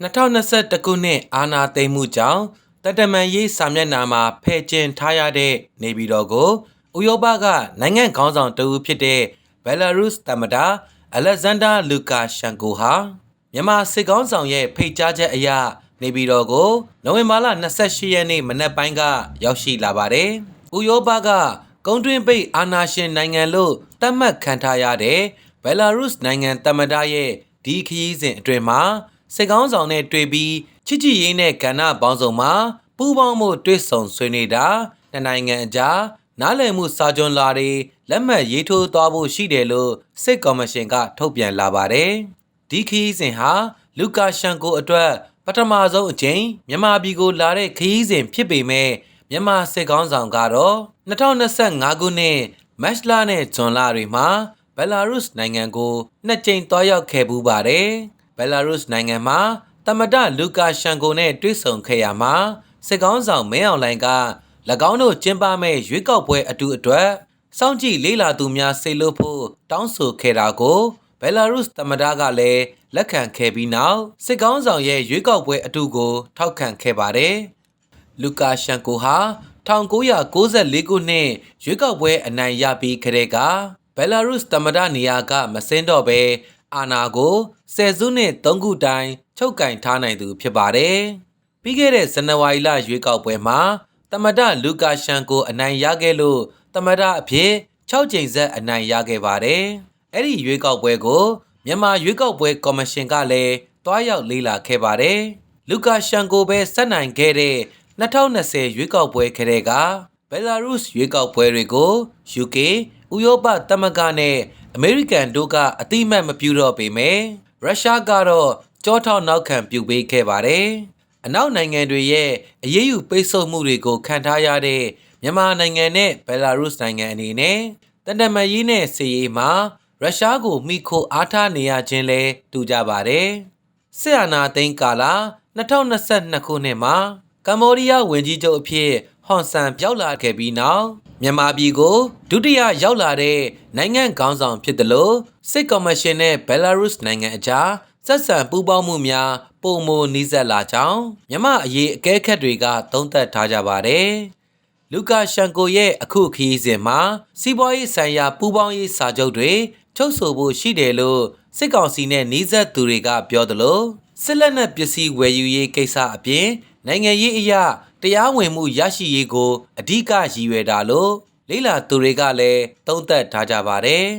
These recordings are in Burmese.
2021ခုနှစ်အာဏာသိမ်းမှုကြောင့်တတမန်ရေးစာမျက်နှာမှာဖယ်ကျင်ထားရတဲ့နေပြည်တော်ကိုဥရောပကနိုင်ငံခေါင်းဆောင်တဦးဖြစ်တဲ့ဘယ်လာရုစ်သမ္မတအလက်ဇန်ဒါလူကာရှန်ကိုဟာမြန်မာစစ်ကောင်းဆောင်ရဲ့ဖိတ်ကြားချက်အရနေပြည်တော်ကိုနိုဝင်ဘာလ28ရက်နေ့မနက်ပိုင်းကရောက်ရှိလာပါတယ်။ဥရောပကကုန်းတွင်းပိတ်အာဏာရှင်နိုင်ငံလို့သတ်မှတ်ခံထားရတဲ့ဘယ်လာရုစ်နိုင်ငံသမ္မတရဲ့ဒီခရီးစဉ်အတွင်မှာ စစ်ကောင်းဆောင်နဲ့တွေ့ပြီးချစ်ကြည်ရေးနဲ့ကဏ္ဍပေါင်းစုံမှာပူးပေါင်းမှုတွေ့ဆုံဆွေးနွေးတာနှစ်နိုင်ငံအကြားနားလည်မှုစာချုပ်လာတွေလက်မှတ်ရေးထိုးသွားဖို့ရှိတယ်လို့စစ်ကော်မရှင်ကထုတ်ပြန်လာပါတယ်။ဒီခရီးစဉ်ဟာလူကာရှန်ကိုအတွက်ပထမဆုံးအကြိမ်မြန်မာပြည်ကိုလာတဲ့ခရီးစဉ်ဖြစ်ပေမဲ့မြန်မာစစ်ကောင်းဆောင်ကတော့2025ခုနှစ်မတ်လနဲ့ဇွန်လတွေမှာဘယ်လာရုစ်နိုင်ငံကိုနှစ်ကြိမ်တွားရောက်ခဲ့ပူးပါတယ်။ ဘယ်လာရုစ်နိုင်ငံမှာတမဒလူကာရှန်ကိုနဲ့တွေ့ဆုံခဲ့ရမှာစစ်ကောင်းဆောင်မင်းအောင်လှိုင်က၎င်းတို့ကျင်းပမဲ့ရွေးကောက်ပွဲအတူအတွက်စောင့်ကြည့်လေးလာသူများစိတ်လို့ဖို့တောင်းဆိုခဲ့တာကိုဘယ်လာရုစ်တမဒကလည်းလက်ခံခဲ့ပြီးနောက်စစ်ကောင်းဆောင်ရဲ့ရွေးကောက်ပွဲအတူကို ထောက်ခံခဲ့ပါတယ်။လူကာရှန်ကိုဟာ1994ခုနှစ်ရွေးကောက်ပွဲအနိုင်ရပြီးခရဲကဘယ်လာရုစ်တမဒနေရာကမစင်းတော့ဘဲ အာနာကိုဆယ်စုနှစ်၃ခုတိုင်ချုပ်ကင်ထားနိုင်သူဖြစ်ပါတယ်။ပြီးခဲ့တဲ့ဇန်နဝါရီလရွေးကောက်ပွဲမှာတမဒလူကာရှန်ကိုအနိုင်ရခဲ့လို့တမဒအဖြစ်6ကြိမ်ဆက်အနိုင်ရခဲ့ပါတယ်။အဲ့ဒီရွေးကောက်ပွဲကိုမြန်မာရွေးကောက်ပွဲကော်မရှင်ကလည်းတွားရောက်လေ့လာခဲ့ပါတယ်။လူကာရှန်ကိုပဲဆက်နိုင်ခဲ့တဲ့2020ရွေးကောက်ပွဲခရဲကဘယ်လာရုစ်ရွေးကောက်ပွဲတွေကို UK ဥရောပသမဂ္ဂနဲ့ အမေရိကန်တို့ကအတိမတ်မပြုတော့ပေမဲ့ရုရှားကတော့ကြောထောက်နောက်ခံပြုပေးခဲ့ပါတယ်။အနောက်နိုင်ငံတွေရဲ့အရေးယူပိတ်ဆို့မှုတွေကိုခံထားရတဲ့မြန်မာနိုင်ငံနဲ့ဘယ်လာရုစ်နိုင်ငံအနေနဲ့တန်တမရေးနဲ့စီရေးမှာရုရှားကိုမိခိုအားထားနေရခြင်းလဲတူကြပါတယ်။စစ်အာဏာသိမ်းကာလ2022ခုနှစ်မှာကမ္ဘောဒီးယားဝန်ကြီးချုပ်အဖြစ်ဟွန်ဆန်ပြောက်လာခဲ့ပြီးနောက် မြန်မာပြည်ကိုဒုတိယရောက်လာတဲ့နိုင်ငံခေါင်းဆောင်ဖြစ်တယ်လို့စစ်ကော်မရှင်နဲ့ဘယ်လာရုစ်နိုင်ငံအကြားဆက်ဆံပူးပေါင်းမှုများပုံမနီးစပ်လာကြောင်းမြန်မာအရေးအကဲခတ်တွေကသုံးသပ်ထားကြပါတယ်။လူကာရှန်ကိုရဲ့အခုခရီးစဉ်မှာစီးပွားရေးဆိုင်ရာပူးပေါင်းရေးစာချုပ်တွေချုပ်ဆိုဖို့ရှိတယ်လို့စစ်ကောင်စီနဲ့နှီးစပ်သူတွေကပြောသလိုစစ်လက်နက်ပစ္စည်းဝယ်ယူရေးကိစ္စအပြင်နိုင်ငံရေးအရာ တရားဝင်မှုရရှိရေးကိုအဓိကရည်ရွယ်တာလို့လိလာသူတွေကလည်းသုံးသပ်ထားကြပါတယ်။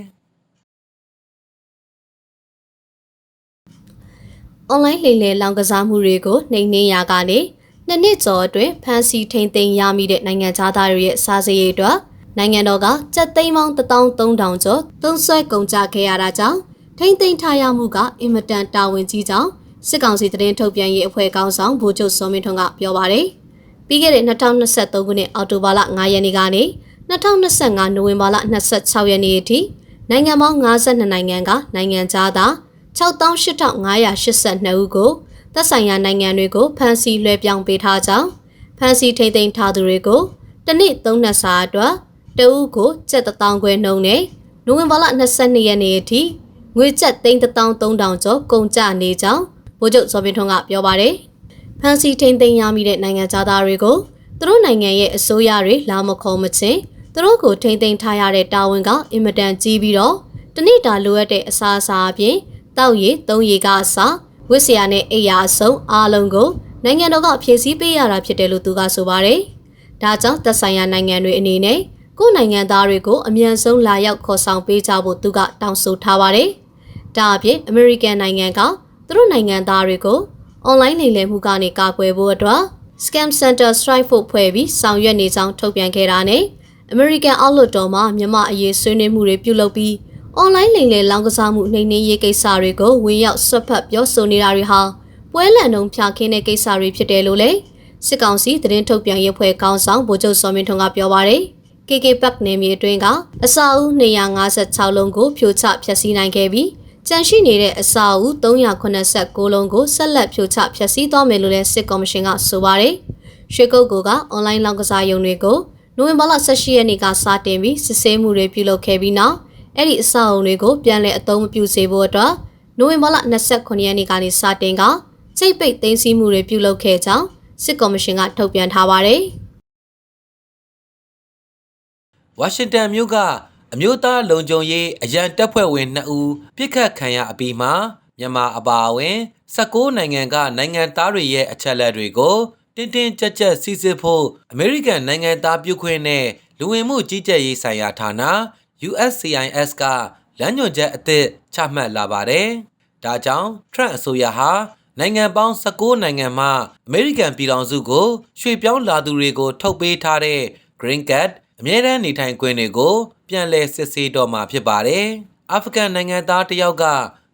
online လိမ်လည်လောင်ကစားမှုတွေကိုနှိမ်နင်းရာကနေနှစ်နှစ်ကျော်အတွင်းဖမ်းဆီးထိန်သိမ်းရမိတဲ့နိုင်ငံသားတွေရဲ့စားစရိတ်အတွက်နိုင်ငံတော်ကစက်သိန်းပေါင်း13000ကျော်သုံးဆွဲကုန်ကြခဲ့ရတာကြောင့်ထိမ့်သိမ်းထားရမှုကအင်မတန်တာဝန်ကြီးကြောင်းစစ်ကောင်စီသတင်းထုတ်ပြန်ရေးအဖွဲ့ကောင်းဆောင်ဗိုလ်ချုပ်စောမင်းထွန်းကပြောပါတယ်။ ပြီးခဲ့တဲ့2023ခုနှစ်အောက်တိုဘာလ9ရက်နေ့ကနေ2025နိုဝင်ဘာလ26ရက်နေ့အထိနိုင်ငံပေါင်း52နိုင်ငံကနိုင်ငံသားသား68,582ဦးကိုသက်ဆိုင်ရာနိုင်ငံတွေကိုဖမ်းဆီးလွှဲပြောင်းပေးထားကြောင်းဖမ်းဆီးထိန်းသိမ်းထားသူတွေကိုတနစ်3နှစ်စာအတွက်တဦးကိုကျပ်1000ခွဲနှုန်းနဲ့နိုဝင်ဘာလ22ရက်နေ့အထိငွေကျပ်3300ကျော်ကုန်ကျနေကြောင်းဗိုလ်ချုပ်စောပင်ထွန်းကပြောပါတယ်။ ဖမ်းဆီးထိန်းသိမ်းရမိတဲ့နိုင်ငံသားတွေကိုသူတို့နိုင်ငံရဲ့အစိုးရတွေလာမခေါ်မချင်းသူတို့ကိုထိန်းသိမ်းထားရတဲ့တာဝန်ကအင်မတန်ကြီးပြီးတော့တနေ့တာလိုအပ်တဲ့အစားအစာအပြင်တောက်ရည်သုံးရည်ကအစားဝစ်စရာနဲ့အိယာအစုံအားလုံးကိုနိုင်ငံတော်ကဖြည့်ဆည်းပေးရတာဖြစ်တယ်လို့သူကဆိုပါတယ်။ဒါကြောင့်သက်ဆိုင်ရာနိုင်ငံတွေအနေနဲ့ကိုယ်နိုင်ငံသားတွေကိုအမြန်ဆုံးလာရောက်ခေါ်ဆောင်ပေးကြဖို့သူကတောင်းဆိုထားပါတယ်။ဒါအပြင်အမေရိကန်နိုင်ငံကသူတို့နိုင်ငံသားတွေကို အွန်လိုင်းလိမ်လည်မှုကနေကာကွယ်ဖို့အတွက် Scam Center Strike Force ဖွဲ့ပြီးဆောင်ရွက်နေကြောင်းထုတ်ပြန်ခဲ့တာနဲ့ American အောက်လွှတ်တော်မှာမြန်မာအရေးဆွေးနွေးမှုတွေပြုလုပ်ပြီးအွန်လိုင်းလိမ်လည်လောင်းကစားမှုနှိမ်နင်းရေးကိစ္စတွေကိုဝင်ရောက်ဆွတ်ဖက်ပြောဆိုနေတာတွေဟာပွဲလန်တုံဖြာခင်းတဲ့ကိစ္စတွေဖြစ်တယ်လို့လည်းစစ်ကောင်စီသတင်းထုတ်ပြန်ရေးဖွဲ့ကောင်းဆောင်ဗိုလ်ချုပ်စောမင်းထွန်းကပြောပါရယ် KK Park နယ်မြေအတွင်းကအစာအုပ်256လုံးကိုဖြိုချဖျက်ဆီးနိုင်ခဲ့ပြီး ကြန့်ရှိနေတဲ့အစာအုပ်389လုံးကိုဆက်လက်ဖြိုချဖျက်ဆီးသွားမယ်လို့လည်းစစ်ကော်မရှင်ကဆိုပါတယ်။ရွှေကုတ်ကိုကအွန်လိုင်းလောင်းကစားရုံတွေကိုနိုဝင်ဘာလ18ရက်နေ့ကစတင်ပြီးစစ်ဆေးမှုတွေပြုလုပ်ခဲ့ပြီးနောက်အဲ့ဒီအဆောက်အုံတွေကိုပြန်လည်အသုံးမပြုစေဖို့အတွက်နိုဝင်ဘာလ29ရက်နေ့ကနေစတင်ကစိတ်ပိတ်သိမ်းဆည်းမှုတွေပြုလုပ်ခဲ့ကြောင်းစစ်ကော်မရှင်ကထုတ်ပြန်ထားပါတယ်။ဝါရှင်တန်မြို့က အမျိုးသားလုံခြုံရေးအရန်တပ်ဖွဲ့ဝင်2ဦးပြစ်ခတ်ခံရအပြီးမှာမြန်မာအပါအဝင်16နိုင်ငံကနိုင်ငံသားတွေရဲ့အချက်အလက်တွေကိုတင်းတင်းကြပ်ကြပ်စစ်ဆေးဖို့အမေရိကန်နိုင်ငံသားပြုခွင့်နဲ့လူဝင်မှုကြီးကြပ်ရေးဆိုင်ရာဌာန USCIS ကလမ်းညွှန်ချက်အသစ်ချမှတ်လာပါတယ်။ဒါကြောင့် Trump အစိုးရဟာနိုင်ငံပေါင်း16နိုင်ငံမှအမေရိကန်ပြည်ထောင်စုကိုရွှေ့ပြောင်းလာသူတွေကိုထုတ်ပေးထားတဲ့ Green Card အမြဲတမ်းနေထိုင်ခွင့်တွေကိုပြန်လည်စစ်ဆေးတော့မှာဖြစ်ပါတယ်။အာဖဂန်နိုင်ငံသားတစ်ယောက်က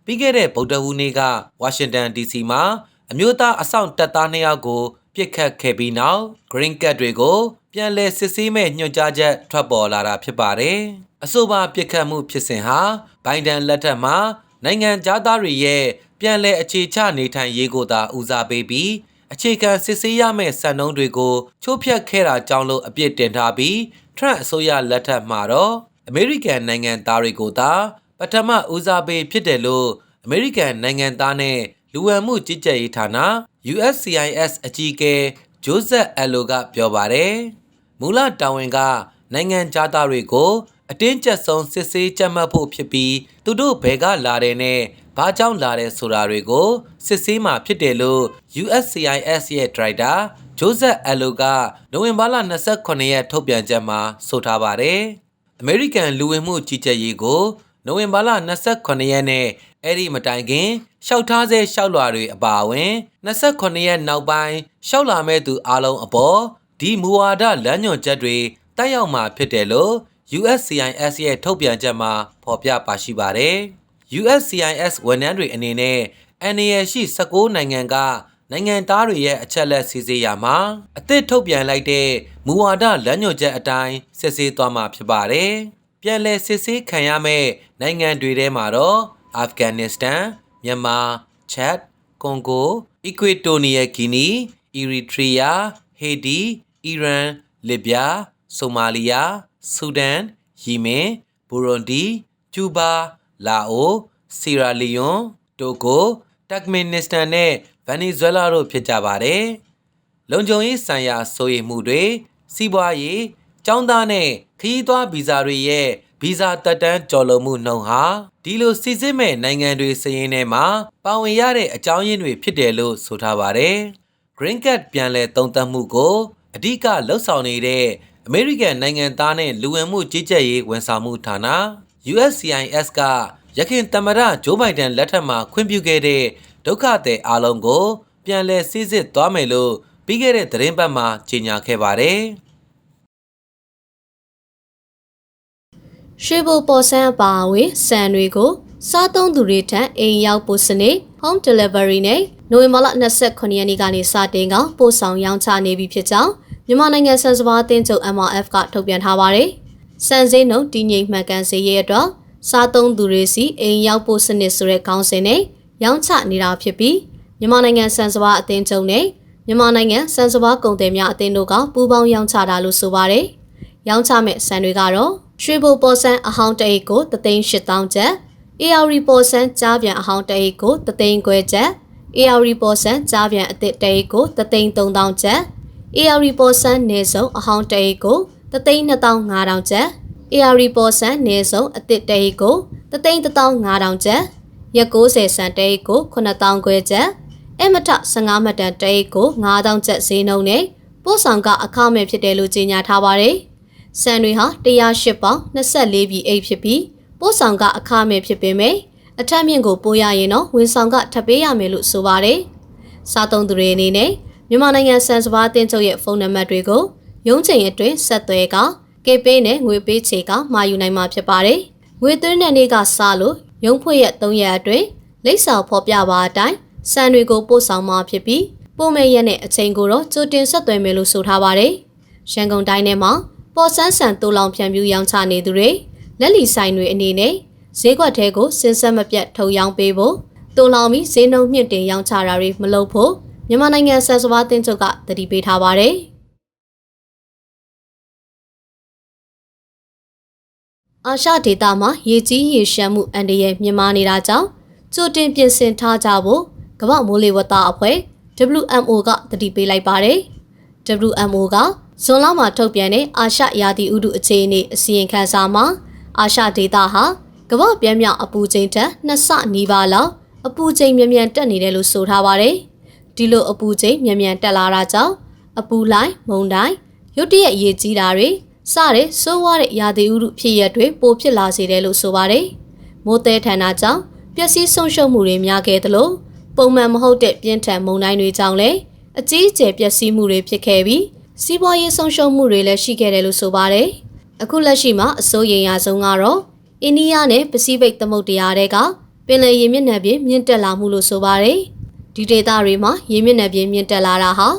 ပြီးခဲ့တဲ့ဗုဒ္ဓဟူးနေ့ကဝါရှင်တန် DC မှာအမျိုးသားအဆောင်တပ်သားနှစ်ယောက်ကိုပြစ်ခတ်ခဲ့ပြီးနောက် Green Card တွေကိုပြန်လည်စစ်ဆေးမဲ့ညွှန်ကြားချက်ထွက်ပေါ်လာတာဖြစ်ပါတယ်။အဆိုပါပြစ်ခတ်မှုဖြစ်စဉ်ဟာဘိုင်ဒန်လက်ထက်မှာနိုင်ငံသားတွေရဲ့ပြန်လည်အခြေချနေထိုင်ရေးကိုသာဦးစားပေးပြီးအခြေခံစစ်ဆေးရမယ့်စံနှုန်းတွေကိုချိုးဖျက်ခဲ့တာကြောင့်လို့အပြစ်တင်ထားပြီး ထရန့်အစိုးရလက်ထက်မှာတော့အမေရိကန်နိုင်ငံသားတွေကိုသာပထမဦးစားပေးဖြစ်တယ်လို့အမေရိကန်နိုင်ငံသားနဲ့လူဝင်မှုကြီးကြပ်ရေးဌာန USCIS အကြီးအကဲဂျိုးဇက်အယ်လိုကပြောပါတယ်။မူလတာဝန်ကနိုင်ငံသားတွေကိုအတင်းကျပ်ဆုံးစစ်ဆေးကြက်မှတ်ဖို့ဖြစ်ပြီးသူတို့ဘယ်ကလာတယ်နဲ့ဘာကြောင့်လာတယ်ဆိုတာတွေကိုစစ်ဆေးမှာဖြစ်တယ်လို့ USCIS ရဲ့ဒရိုက်တာ ဂျိုးဇက်အယ်လိုကနိုဝင်ဘာလ29ရက်ထုတ်ပြန်ချက်မှာဆိုထားပါတယ်။ American လူဝင်မှုကြီးကြပ်ရေးကိုနိုဝင်ဘာလ29ရက်နဲ့အဲ့ဒီမတိုင်ခင်ရှောက်ထားစေရှောက်လွာတွေအပါအဝင်29ရက်နောက်ပိုင်းရှောက်လာမဲ့သူအလုံးအပေါ်ဒီမူဝါဒလမ်းညွှန်ချက်တွေတက်ရောက်မှာဖြစ်တယ်လို့ USCIS ရဲ့ထုတ်ပြန်ချက်မှာဖော်ပြပါရှိပါတယ်။ USCIS ဝန်ထမ်းတွေအနေနဲ့ NAL ရှိ16နိုင်ငံက နိုင်ငံသားတွေရဲ့အချက်လက်စီစစ်ရမှာအသစ်ထုတ်ပြန်လိုက်တဲ့မူဝါဒလမ်းညွှန်ချက်အတိုင်းစစ်ဆေးသွားမှာဖြစ်ပါတယ်။ပြန်လည်စစ်ဆေးခံရမယ့်နိုင်ငံတွေထဲမှာတော့အာဖဂန်နစ္စတန်၊မြန်မာ၊ချက်၊ကွန်ဂို၊အီကွေတိုနီယာဂီနီ၊အီရီထရီးယား၊ဟေဒီ၊အီရန်၊လစ်ဗျား၊ဆိုမာလီယာ၊ဆူဒန်၊ယီမင်၊ဘူရွန်ဒီ၊ကျူးဘား၊လာအို၊ဆီရာလီယွန်၊တိုဂို၊တက်မင်နစ္စတန်နဲ့ ဗန်နီဇွဲလားတို့ဖြစ်ကြပါတယ်။လုံခြုံရေးဆိုင်ရာစိုးရိမ်မှုတွေစီးပွားရေးចောင်းသားနဲ့ခရီးသွားဗီဇာတွေရဲ့ဗီဇာတက်တန်းကျော်လွန်မှုနှုန်းဟာဒီလိုစီစစ်မဲ့နိုင်ငံတွေစည်ရင်းထဲမှာပါဝင်ရတဲ့အကြောင်းရင်းတွေဖြစ်တယ်လို့ဆိုထားပါတယ်။ Green Card ပြန်လည်သုံးသပ်မှုကိုအဓိကလှုပ်ဆောင်နေတဲ့အမေရိကန်နိုင်ငံသားနဲ့လူဝင်မှုကြီးကြပ်ရေးဝန်ဆောင်မှုဌာန USCIS ကရခိုင်သမ္မတဂျိုးဘိုင်ဒန်လက်ထက်မှာခွင့်ပြုခဲ့တဲ့ ဒုက္ခသည်အားလုံးကို ပြန်လည်စစ်စစ်သွားမယ်လို့ပြီးခဲ့တဲ့သတင်းပတ်မှာကြေညာခဲ့ပါတယ်။ရွှေဘိုပေါ်ဆန်းအပါအဝင်စံတွေကိုစားသုံးသူတွေထံအိမ်ရောက်ပို့စနစ် home delivery နဲ့နိုဝင်ဘာလ29ရက်နေ့ကနေစတင်ကပို့ဆောင်ရောင်းချနေပြီဖြစ်ကြောင်းမြန်မာနိုင်ငံစံစဘာအသင်းချုပ် MRF ကထုတ်ပြန်ထားပါတယ်။စံစင်းနှုန်းတည်ငြိမ်မှန်ကန်စေရေးအတွက်စားသုံးသူတွေစီအိမ်ရောက်ပို့စနစ်ဆိုတဲ့ခေါင်းစဉ်နဲ့ ရောင်းချနေတာဖြစ်ပြီးမြန်မာနိုင်ငံစံစဘာအသင်းချုပ်နဲ့မြန်မာနိုင်ငံစံစဘာကုန်သည်များအသင်းတို့ကပူးပေါင်းရောင်းချတာလို့ဆိုပါတယ်။ရောင်းချမဲ့စံတွေကတော့ရွှေဘိုပေါ်ဆန်းအဟောင်းတအိတ်ကို38000ကျပ် AR ပေါ်ဆန်းကြားပြန်အဟောင်းတအိတ်ကို3သိန်းခွဲကျပ် AR ပေါ်ဆန်းကြားပြန်အသစ်တအိတ်ကို3သိန်း3000ကျပ် AR ပေါ်ဆန်းနေစုံအဟောင်းတအိတ်ကို3သိန်း2500ကျပ် AR ပေါ်ဆန်းနေစုံအသစ်တအိတ်ကို3သိန်း15000ကျပ် ရက်60စံတအိတ်ကို9000ခွဲကျပ်အမထ15မတန်တအိတ်ကို9000ကျပ်ဈေးနှုန်းနဲ့ပို့ဆောင်ကအခမဲ့ဖြစ်တယ်လို့ကြေညာထားပါတယ်။စံတွေဟာ108ပေါင်24ပြည်အိတ်ဖြစ်ပြီးပို့ဆောင်ကအခမဲ့ဖြစ်ပေမယ့်အထက်မြင့်ကိုပို့ရရင်တော့ဝန်ဆောင်ကထပ်ပေးရမယ်လို့ဆိုပါတယ်။စားသုံးသူတွေအနေနဲ့မြန်မာနိုင်ငံစံစဘာတင်ချုပ်ရဲ့ဖုန်းနံပါတ်တွေကိုရုံးချိန်အတွင်းဆက်သွဲကကေပေးနဲ့ငွေပေးချေကမှာယူနိုင်မှာဖြစ်ပါတယ်။ငွေသွင်းတဲ့နေ့ကစလို့ ရုံးဖွင့်ရက်3ရက်အတွင်းလိပ်စာဖော်ပြပါအတိုင်းစံတွေကိုပို့ဆောင်မှာဖြစ်ပြီးပို့မဲ့ရက်နဲ့အချိန်ကိုတော့ကြိုတင်ဆက်သွယ်မယ်လို့ဆိုထားပါတယ်။ရန်ကုန်တိုင်းထဲမှာပေါ်ဆန်းဆန်တူလောင်ဖြန့်ဖြူးရောင်းချနေသူတွေလက်လီဆိုင်တွေအနေနဲ့ဈေးကွက်ထဲကိုစင်ဆက်မပြတ်ထုတ်ရောင်းပေးဖို့တူလောင်ပြီးဈေးနှုန်းမြင့်တင်ရောင်းချတာတွေမလုပ်ဖို့မြန်မာနိုင်ငံဆန်စပါးတင်ချုပ်ကတတိပေးထားပါတယ်။ အာရှဒေသမှာရေကြီးရေရှမ်းမှုအန္တရာယ်မြင့်မားနေတာကြောင့်ကြိုတင်ပြင်ဆင်ထားကြဖို့ကမ္ဘာမိုးလေဝသအဖွဲ့ WMO ကတတိပေးလိုက်ပါတယ်။ WMO ကဇွန်လမှာထုတ်ပြန်တဲ့အာရှရာသီဥတုအခြေအနေအစီရင်ခံစာမှာအာရှဒေသဟာကမ္ဘာပြင်းမြောက်အပူချိန်ထက်နှစ်ဆနီးပါးလောက်အပူချိန်မြန်မြန်တက်နေတယ်လို့ဆိုထားပါတယ်။ဒီလိုအပူချိန်မြန်မြန်တက်လာတာကြောင့်အပူလိုင်းမုန်တိုင်းရုတ်တရက်ရေကြီးတာတွေ စတဲ့ဆိုးဝါးတဲ့ရာသီဥတုဖြစ်ရပ်တွေပိုဖြစ်လာစေတယ်လို့ဆိုပါတယ်။မိုးသည်ထန်တာကြောင့်ပျက်စီးဆုံးရှုံးမှုတွေများခဲ့သလိုပုံမှန်မဟုတ်တဲ့ပြင်းထန်မုန်တိုင်းတွေကြောင့်လည်းအကြီးအကျယ်ပျက်စီးမှုတွေဖြစ်ခဲ့ပြီးစီးပွားရေးဆုံးရှုံးမှုတွေလည်းရှိခဲ့တယ်လို့ဆိုပါတယ်။အခုလက်ရှိမှာအစိုးရရဆုံးကတော့အိန္ဒိယနဲ့ပစိဖိတ်သမုဒ္ဒရာတွေကပင်လယ်ရေမျက်နှာပြင်မြင့်တက်လာမှုလို့ဆိုပါတယ်။ဒီဒေသတွေမှာရေမျက်နှာပြင်မြင့်တက်လာတာဟာ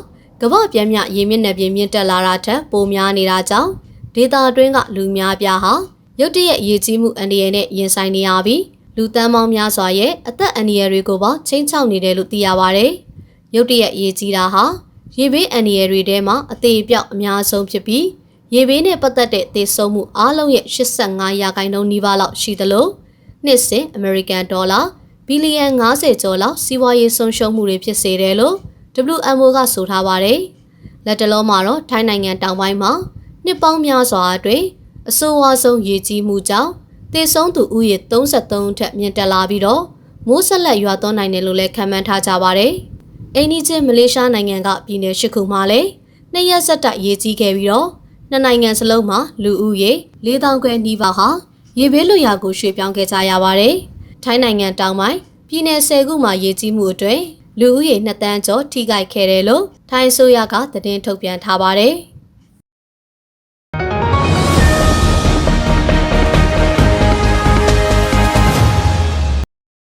ကမ္ဘာပြင်းမြရေမျက်နှာပြင်မြင့်တက်လာတာထက်ပိုများနေတာကြောင့် ဒေသအတွင်းကလူများပြားဟာရုတ်တရက်ရေကြီးမှုအန္တရာယ်နဲ့ရင်ဆိုင်နေရပြီးလူတန်းပေါင်းများစွာရဲ့အသက်အန္တရာယ်တွေကိုပါချိန်ချောက်နေတယ်လို့သိရပါဗျ။ရုတ်တရက်ရေကြီးတာဟာရေဘေးအန္တရာယ်တွေထဲမှာအသေးအပြောက်အများဆုံးဖြစ်ပြီးရေဘေးနဲ့ပတ်သက်တဲ့သေဆုံးမှုအားလုံးရဲ့85ရာခိုင်နှုန်းနီးပါးလောက်ရှိသလိုနှစ်စဉ်အမေရိကန်ဒေါ်လာဘီလီယံ90ကျော်လောက်စီးပွားရေးဆုံးရှုံးမှုတွေဖြစ်စေတယ်လို့ WMO ကဆိုထားပါတယ်။လက်တလုံးမှာတော့ထိုင်းနိုင်ငံတောင်ပိုင်းမှာ နှစ်ပေါင်းများစွာအတွင်းအဆိုးအဝါဆုံးရေကြီးမှုကြောင့်သေဆုံးသူဦးရေ33ထက်မြင့်တက်လာပြီးတော့မိုးဆက်လက်ရွာသွန်းနိုင်တယ်လို့လည်းခန့်မှန်းထားကြပါတယ်။အိန္ဒိချင်းမလေးရှားနိုင်ငံကပြည်နယ်၈ခုမှာလည်းနှစ်ရက်ဆက်တိုက်ရေကြီးခဲ့ပြီးတော့နှစ်နိုင်ငံစလုံးမှာလူဦးရေ4000ခွဲနီးပါးဟာရေဘေးလွတ်ရာကိုရွှေ့ပြောင်းခဲ့ကြရပါတယ်။ထိုင်းနိုင်ငံတောင်ပိုင်းပြည်နယ်၁၀ခုမှာရေကြီးမှုအတွင်းလူဦးရေ2တန်းကျော်ထိခိုက်ခဲ့တယ်လို့ထိုင်းအစိုးရကသတင်းထုတ်ပြန်ထားပါတယ်။